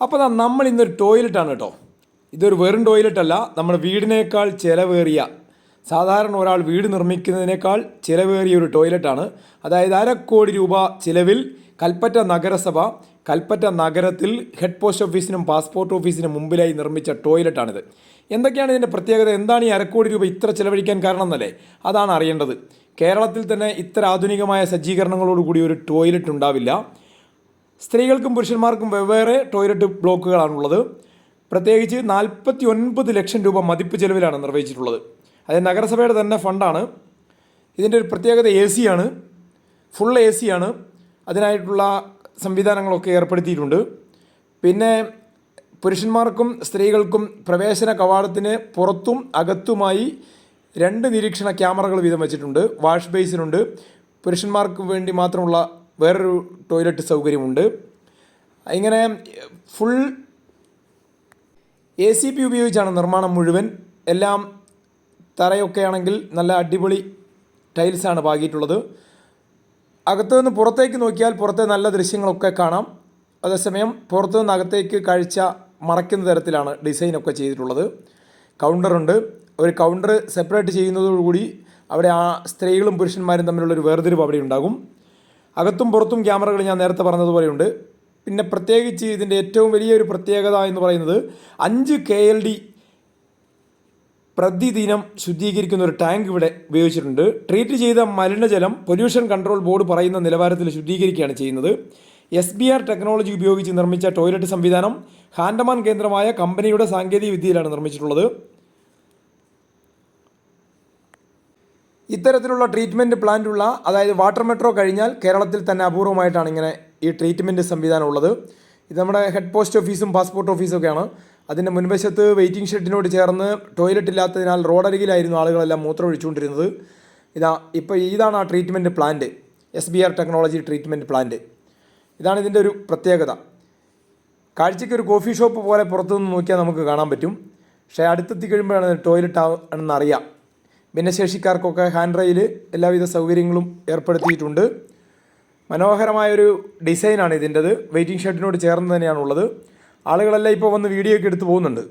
അപ്പോൾ നമ്മൾ ഇന്നൊരു ടോയ്ലറ്റാണ് കേട്ടോ ഇതൊരു വെറും ടോയ്ലറ്റല്ല നമ്മുടെ വീടിനേക്കാൾ ചിലവേറിയ സാധാരണ ഒരാൾ വീട് നിർമ്മിക്കുന്നതിനേക്കാൾ ചിലവേറിയ ഒരു ടോയ്ലറ്റാണ് അതായത് അരക്കോടി രൂപ ചിലവിൽ കൽപ്പറ്റ നഗരസഭ കൽപ്പറ്റ നഗരത്തിൽ ഹെഡ് പോസ്റ്റ് ഓഫീസിനും പാസ്പോർട്ട് ഓഫീസിനും മുമ്പിലായി നിർമ്മിച്ച ടോയ്ലറ്റാണിത് എന്തൊക്കെയാണ് ഇതിന്റെ പ്രത്യേകത? എന്താണ് ഈ അരക്കോടി രൂപ ഇത്ര ചിലവഴിക്കാൻ കാരണം എന്നല്ലേ? അതാണ് അറിയേണ്ടത്. കേരളത്തിൽ തന്നെ ഇത്ര ആധുനികമായ സജ്ജീകരണങ്ങളോടുകൂടി ഒരു ടോയ്ലറ്റ് ഉണ്ടാവില്ല. സ്ത്രീകൾക്കും പുരുഷന്മാർക്കും വെവ്വേറെ ടോയ്ലറ്റ് ബ്ലോക്കുകളാണുള്ളത് പ്രത്യേകിച്ച് നാൽപ്പത്തി ഒൻപത് ലക്ഷം രൂപ മതിപ്പ് ചെലവിലാണ് നിർവഹിച്ചിട്ടുള്ളത്. അത് നഗരസഭയുടെ തന്നെ ഫണ്ടാണ്. ഇതിന്റെ ഒരു പ്രത്യേകത എ സി ആണ്. ഫുൾ എ സി ആണ്. അതിനായിട്ടുള്ള സംവിധാനങ്ങളൊക്കെ ഏർപ്പെടുത്തിയിട്ടുണ്ട്. പിന്നെ പുരുഷന്മാർക്കും സ്ത്രീകൾക്കും പ്രവേശന കവാടത്തിന് പുറത്തും അകത്തുമായി രണ്ട് നിരീക്ഷണ ക്യാമറകൾ വീതം വെച്ചിട്ടുണ്ട്. വാഷ് ബേസിനുണ്ട്. പുരുഷന്മാർക്ക് വേണ്ടി മാത്രമുള്ള വേറൊരു ടോയ്ലറ്റ് സൗകര്യമുണ്ട്. ഇങ്ങനെ ഫുൾ എ സി പി ഉപയോഗിച്ചാണ് നിർമ്മാണം മുഴുവൻ. എല്ലാം തറയൊക്കെ ആണെങ്കിൽ നല്ല അടിപൊളി ടൈൽസാണ് പാകിയിട്ടുള്ളത്. അകത്തു നിന്ന് പുറത്തേക്ക് നോക്കിയാൽ പുറത്തെ നല്ല ദൃശ്യങ്ങളൊക്കെ കാണാം. അതേസമയം പുറത്തു നിന്ന് അകത്തേക്ക് കാഴ്ച മറയ്ക്കുന്ന തരത്തിലാണ് ഡിസൈനൊക്കെ ചെയ്തിട്ടുള്ളത്. കൗണ്ടറുണ്ട് ഒരു കൗണ്ടർ സെപ്പറേറ്റ് ചെയ്യുന്നതോടുകൂടി അവിടെ ആ സ്ത്രീകളും പുരുഷന്മാരും തമ്മിലുള്ളൊരു വേർതിരിവ് അവിടെ ഉണ്ടാകും. അകത്തും പുറത്തും ക്യാമറകൾ ഞാൻ നേരത്തെ പറഞ്ഞതുപോലെയുണ്ട്. പിന്നെ പ്രത്യേകിച്ച് ഇതിന്റെ ഏറ്റവും വലിയൊരു പ്രത്യേകത എന്ന് പറയുന്നത് അഞ്ച് കെ എൽ ഡി പ്രതിദിനം ശുദ്ധീകരിക്കുന്ന ഒരു ടാങ്ക് ഇവിടെ ഉപയോഗിച്ചിട്ടുണ്ട്. ട്രീറ്റ് ചെയ്ത മലിനജലം പൊല്യൂഷൻ കൺട്രോൾ ബോർഡ് പറയുന്ന നിലവാരത്തിൽ ശുദ്ധീകരിക്കുകയാണ് ചെയ്യുന്നത്. എസ് ബി ആർ ടെക്നോളജി ഉപയോഗിച്ച് നിർമ്മിച്ച ടോയ്ലറ്റ് സംവിധാനം ഹാൻഡമാൻ കേന്ദ്രമായ കമ്പനിയുടെ സാങ്കേതിക വിദ്യയിലാണ് നിർമ്മിച്ചിട്ടുള്ളത്. ഇത്തരത്തിലുള്ള ട്രീറ്റ്മെന്റ് പ്ലാന്റുള്ള അതായത് വാട്ടർ മെട്രോ കഴിഞ്ഞാൽ കേരളത്തിൽ തന്നെ അപൂർവമായിട്ടാണ് ഇങ്ങനെ ഈ ട്രീറ്റ്മെന്റ് സംവിധാനം ഉള്ളത്. ഇത് നമ്മുടെ ഹെഡ് പോസ്റ്റ് ഓഫീസും പാസ്പോർട്ട് ഓഫീസും ഒക്കെയാണ്. അതിന്റെ മുൻവശത്ത് വെയിറ്റിംഗ് ഷെഡിനോട് ചേർന്ന് ടോയ്ലറ്റ് ഇല്ലാത്തതിനാൽ റോഡരികിലായിരുന്നു ആളുകളെല്ലാം മൂത്രം ഒഴിച്ചുകൊണ്ടിരുന്നത് ഇതാ ഇപ്പോൾ ഇതാണ് ആ treatment plant S B R technology treatment plant ഇതാണ് ഇതിന്റെ ഒരു പ്രത്യേകത. കാഴ്ചയ്ക്ക് ഒരു കോഫി ഷോപ്പ് പോലെ പുറത്തുനിന്ന് നോക്കിയാൽ നമുക്ക് കാണാൻ പറ്റും. പക്ഷേ അടുത്തെത്തി കഴിയുമ്പോഴാണ് ടോയ്ലറ്റ് ആണെന്ന് അറിയാം ഭിന്നശേഷിക്കാർക്കൊക്കെ ഹാൻഡ് റെയിൽ എല്ലാവിധ സൗകര്യങ്ങളും ഏർപ്പെടുത്തിയിട്ടുണ്ട്. മനോഹരമായൊരു ഡിസൈനാണ് ഇതിന്റെത്. വെയിറ്റിംഗ് ഷെഡിനോട് ചേർന്ന് തന്നെയാണുള്ളത്. ആളുകളെല്ലാം ഇപ്പോൾ വന്ന് വീഡിയോ ഒക്കെ എടുത്ത് പോകുന്നുണ്ട്.